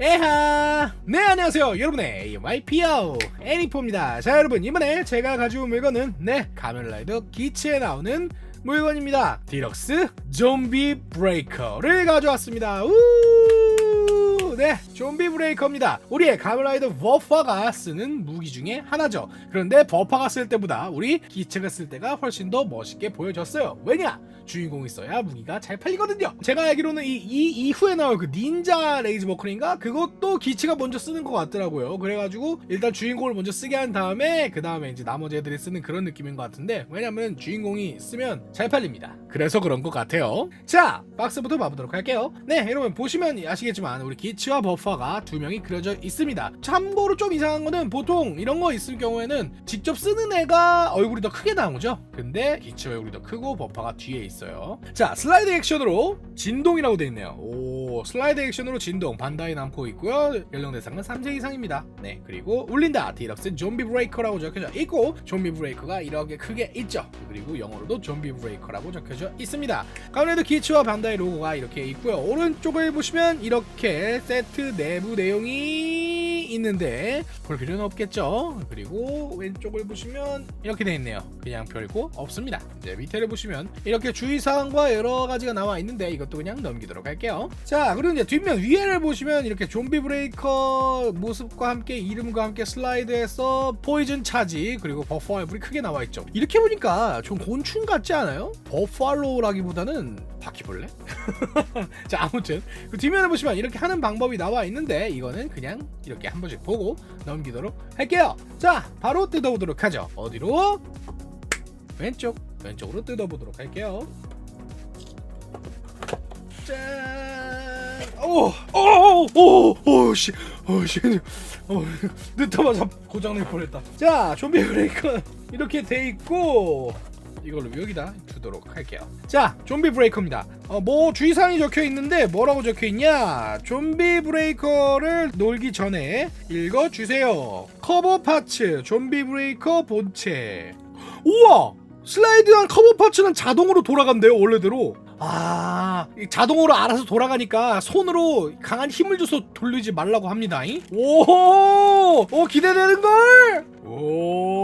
에하! 네 안녕하세요. 여러분의 AMYPO 애니포입니다. 자 여러분 이번에 제가 가져온 물건은 네 가면라이더 기치에 나오는 물건입니다. 디럭스 좀비 브레이커를 가져왔습니다. 우! 네 좀비 브레이커입니다. 우리의 가면라이더 버퍼가 쓰는 무기 중에 하나죠. 그런데 버퍼가 쓸 때보다 우리 기체가 쓸 때가 훨씬 더 멋있게 보여졌어요. 왜냐 주인공이 있어야 무기가 잘 팔리거든요. 제가 알기로는 이, 이 이후에 나올 그 닌자 레이즈 버클인가 그것도 기치가 먼저 쓰는 것 같더라고요. 그래가지고 일단 주인공을 먼저 쓰게 한 다음에 그 다음에 이제 나머지 애들이 쓰는 그런 느낌인 것 같은데 왜냐면 주인공이 쓰면 잘 팔립니다. 그래서 그런 것 같아요. 자 박스부터 봐보도록 할게요. 네 여러분 보시면 아시겠지만 우리 기치와 버퍼가 두 명이 그려져 있습니다. 참고로 좀 이상한 거는 보통 이런 거 있을 경우에는 직접 쓰는 애가 얼굴이 더 크게 나오죠. 근데 기치 얼굴이 더 크고 버퍼가 뒤에 있 어요. 자, 슬라이드 액션으로 진동이라고 돼 있네요. 오, 슬라이드 액션으로 진동 반다이 남고 있고요. 연령 대상은 3세 이상입니다. 네, 그리고 울린다 디럭스 좀비 브레이커라고 적혀져 있고 좀비 브레이커가 이렇게 크게 있죠. 그리고 영어로도 좀비 브레이커라고 적혀져 있습니다. 가운데도 기치와 반다이 로고가 이렇게 있고요. 오른쪽을 보시면 이렇게 세트 내부 내용이 있는데 볼 필요는 없겠죠. 그리고 왼쪽을 보시면 이렇게 돼 있네요. 그냥 별거 없습니다. 이제 밑에를 보시면 이렇게 주의사항과 여러 가지가 나와 있는데 이것도 그냥 넘기도록 할게요. 자, 그리고 이제 뒷면 위에를 보시면 이렇게 좀비 브레이커 모습과 함께 이름과 함께 슬라이드해서 포이즌 차지 그리고 버퍼 얼굴이 크게 나와 있죠. 이렇게 보니까 좀 곤충 같지 않아요? 버팔로라기보다는 바퀴벌레? 자, 아무튼 그 뒷면을 보시면 이렇게 하는 방법이 나와 있는데 이거는 그냥 이렇게 한 번씩 보고 넘기도록 할게요. 자, 바로 뜯어보도록 하죠. 어디로? 왼쪽 왼쪽으로 뜯어보도록 할게요 짠! 오! 오! 오! 오! 씨! 오! 씨! 어, 늦자마자 고장낼 뻔했다 자 좀비 브레이커 이렇게 돼 있고 이걸로 여기다 두도록 할게요. 자 좀비 브레이커입니다. 어, 뭐 주의사항이 적혀 있는데 뭐라고 적혀 있냐? 좀비 브레이커를 놀기 전에 읽어 주세요. 커버 파츠 좀비 브레이커 본체. 우와! 슬라이드한 커버 파츠는 자동으로 돌아간대요 원래대로. 아이 자동으로 알아서 돌아가니까 손으로 강한 힘을 줘서 돌리지 말라고 합니다 오오 오, 기대되는 걸? 오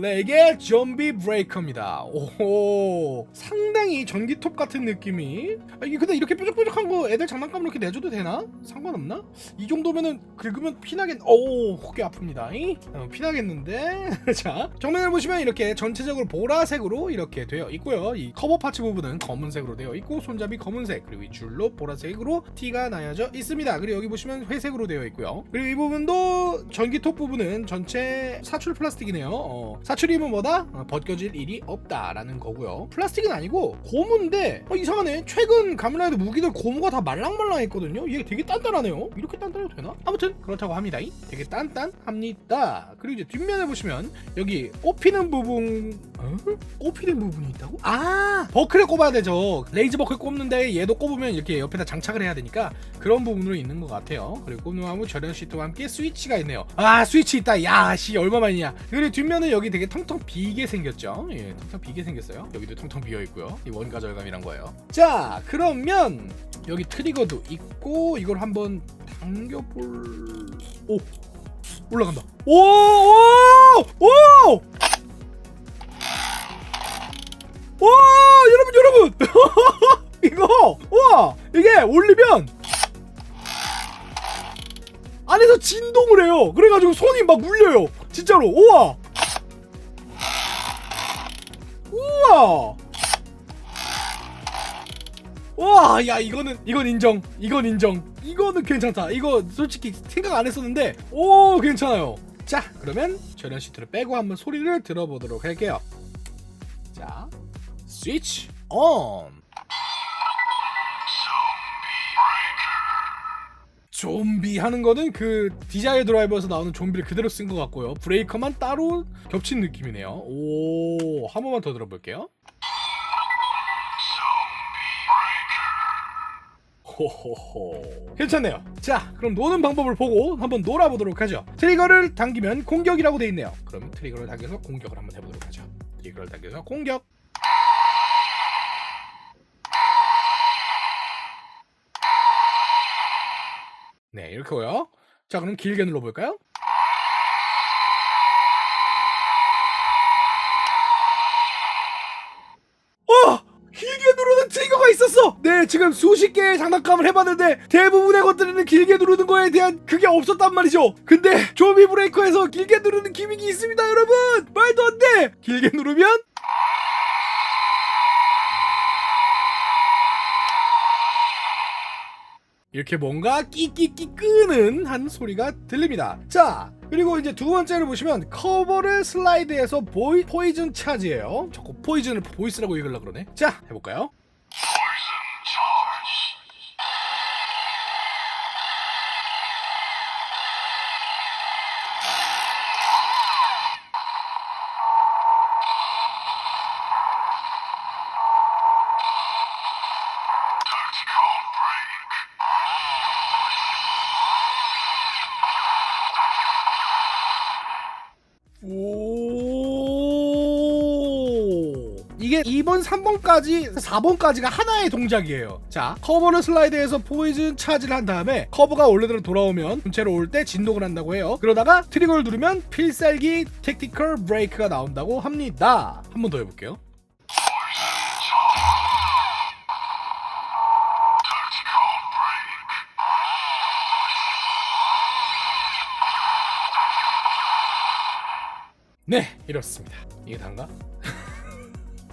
네 이게 좀비 브레이커입니다. 오 상당히 전기톱 같은 느낌이. 아, 이게 근데 이렇게 뾰족뾰족한 거 애들 장난감으로 이렇게 내줘도 되나? 상관없나? 이 정도면은 긁으면 피나겠 오 혹이 아픕니다. 어, 피나겠는데? 자 정면을 보시면 이렇게 전체적으로 보라색으로 이렇게 되어 있고요. 이 커버 파츠 부분은 검은색으로 되어 있고 손잡이 검은색 그리고 이 줄로 보라색으로 티가 나여져 있습니다. 그리고 여기 보시면 회색으로 되어 있고요. 그리고 이 부분도 전기톱 부분은 전체 사출 플라스틱이네요. 어, 사출이면 뭐다? 어, 벗겨질 일이 없다라는 거고요. 플라스틱은 아니고 고무인데 어, 이상하네. 최근 가면라이드 무기들 고무가 다 말랑말랑했거든요. 이게 되게 단단하네요. 이렇게 단단해도 되나? 아무튼 그렇다고 합니다. 되게 단단합니다. 그리고 이제 뒷면에 보시면 여기 꼽히는 부분 어? 꼽히는 부분이 있다고? 아! 버클에 꼽아야 되죠 레이즈 버클 꼽는데 얘도 꼽으면 이렇게 옆에다 장착을 해야 되니까 그런 부분으로 있는 것 같아요. 그리고 꼽는하고 절연 시트와 함께 스위치가 있네요. 아 스위치 있다. 야씨 얼마 만이냐. 그리고 뒷면은 여기 되게 텅텅 비게 생겼죠? 예 텅텅 비게 생겼어요. 여기도 텅텅 비어 있고요. 이 원가 절감이란 거예요. 자 그러면 여기 트리거도 있고 이걸 한번 당겨볼 오 올라간다. 오 오 오! 오! 와 여러분 여러분! 이거 와! 이게 올리면 안에서 진동을 해요. 그래가지고 손이 막 물려요. 진짜로. 우와 우와 와, 야 이거는 이건 인정. 이건 인정. 이거는 괜찮다. 이거 솔직히 생각 안 했었는데 오 괜찮아요. 자, 그러면 절연 시트를 빼고 한번 소리를 들어보도록 할게요. 자, 스위치 온. 좀비 하는 거는 그 디자이어 드라이버에서 나오는 좀비를 그대로 쓴 것 같고요. 브레이커만 따로 겹친 느낌이네요. 오, 한 번만 더 들어볼게요. 호호호 괜찮네요 자 그럼 노는 방법을 보고 한번 놀아보도록 하죠 트리거를 당기면 공격이라고 돼 있네요 그럼 트리거를 당겨서 공격을 한번 해보도록 하죠 이걸 당겨서 공격. 네, 이렇게고요. 자, 그럼 길게 눌러볼까요? 어! 길게 누르는 트리거가 있었어! 네, 지금 수십 개의 장난감을 해봤는데 대부분의 것들은 길게 누르는 거에 대한 그게 없었단 말이죠. 근데 조비 브레이커에서 길게 누르는 기믹이 있습니다, 여러분! 말도 안 돼! 길게 누르면 이렇게 뭔가 끼끼끼 끄는 한 소리가 들립니다. 자, 그리고 이제 두 번째를 보시면 커버를 슬라이드해서 보이, 포이즌 차지예요. 자꾸 포이즌을 보이스라고 읽으려고 그러네. 자, 해볼까요? 오 이게 2번, 3번까지, 4번까지가 하나의 동작이에요. 자, 커버를 슬라이드해서 포이즌 차지를 한 다음에 커버가 원래대로 돌아오면 본체로 올 때 진동을 한다고 해요. 그러다가 트리거를 누르면 필살기 택티컬 브레이크가 나온다고 합니다. 한 번 더 해볼게요. 이렇습니다. 이게 단가?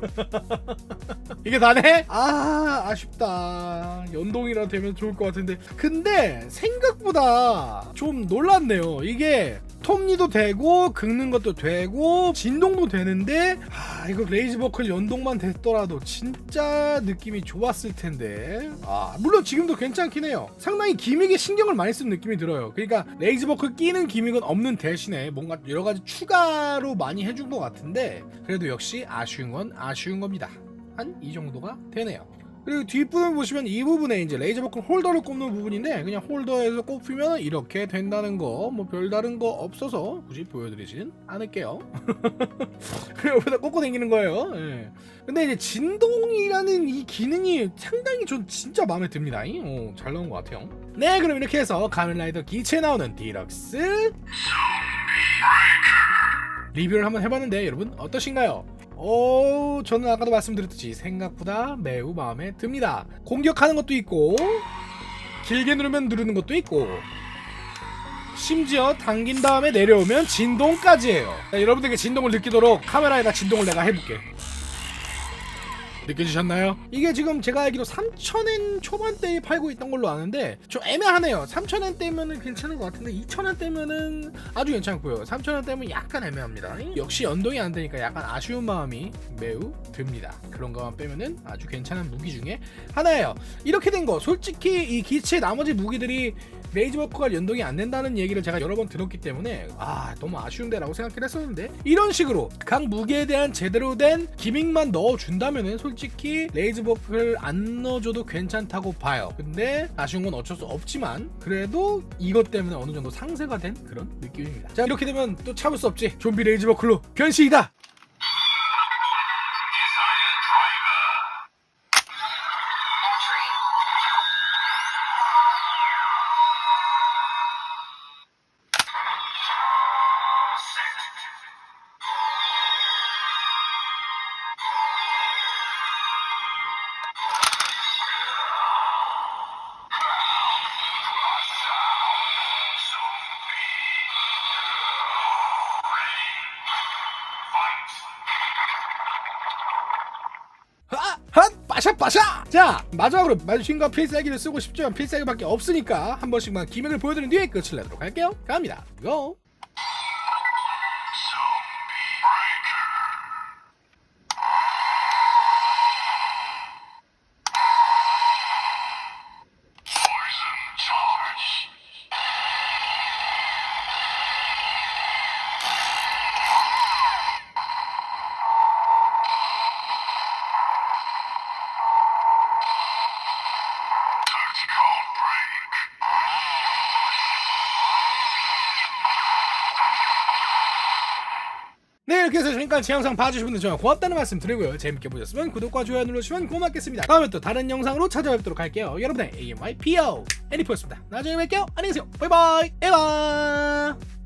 이게 다네? 아 아쉽다. 연동이라 되면 좋을 것 같은데. 근데 생각보다 좀 놀랐네요. 이게 톱니도 되고 긁는 것도 되고 진동도 되는데 아 이거 레이즈버클 연동만 됐더라도 진짜 느낌이 좋았을 텐데. 아 물론 지금도 괜찮긴 해요. 상당히 기믹에 신경을 많이 쓴 느낌이 들어요. 그러니까 레이즈버클 끼는 기믹은 없는 대신에 뭔가 여러 가지 추가로 많이 해준 것 같은데 그래도 역시 아쉬운 건 아쉬운 겁니다. 한 이 정도가 되네요. 그리고 뒷부분 보시면 이 부분에 이제 레이저버클 홀더를 꼽는 부분인데 그냥 홀더에서 꼽히면 이렇게 된다는 거 뭐 별다른 거 없어서 굳이 보여드리진 않을게요. 여기다 꽂고 다니는 거예요. 예. 근데 이제 진동이라는 이 기능이 상당히 전 진짜 마음에 듭니다. 어, 잘 나온 것 같아요. 네 그럼 이렇게 해서 가면라이더 기체에 나오는 디럭스. 리뷰를 한번 해봤는데 여러분 어떠신가요? 오, 저는 아까도 말씀드렸듯이 생각보다 매우 마음에 듭니다. 공격하는 것도 있고, 길게 누르면 누르는 것도 있고, 심지어 당긴 다음에 내려오면 진동까지 해요. 자, 여러분들께 진동을 느끼도록 카메라에다 진동을 내가 해볼게. 느껴지셨나요? 이게 지금 제가 알기로 3,000엔 초반대에 팔고 있던 걸로 아는데 좀 애매하네요. 3,000엔 대면은 괜찮은 것 같은데 2,000엔 대면은 아주 괜찮고요. 3,000엔 대면 약간 애매합니다. 역시 연동이 안 되니까 약간 아쉬운 마음이 매우 듭니다. 그런 것만 빼면은 아주 괜찮은 무기 중에 하나예요. 이렇게 된 거 솔직히 이 기체 나머지 무기들이 레이즈버크가 연동이 안 된다는 얘기를 제가 여러 번 들었기 때문에 아 너무 아쉬운데라고 생각을 했었는데 이런 식으로 각 무기에 대한 제대로 된 기믹만 넣어준다면은 솔직히 레이즈버크를 안 넣어줘도 괜찮다고 봐요. 근데 아쉬운 건 어쩔 수 없지만 그래도 이것 때문에 어느 정도 상세가 된 그런 느낌입니다. 자 이렇게 되면 또 참을 수 없지. 좀비 레이즈버클로 변신이다 빠샤 빠샤! 자 마지막으로 마주친과 필살기를 쓰고 싶지만 필살기밖에 없으니까 한 번씩만 기믹을 보여드린 뒤에 끝을 내도록 할게요 갑니다 고! 네 이렇게 해서 지금까지 제 영상 봐주신 분들 정말 고맙다는 말씀 드리고요. 재밌게 보셨으면 구독과 좋아요 눌러주시면 고맙겠습니다. 다음에 또 다른 영상으로 찾아뵙도록 할게요. 여러분의 AMYPO 애니포였습니다. 나중에 뵐게요. 안녕히 계세요. 바이바이. 에바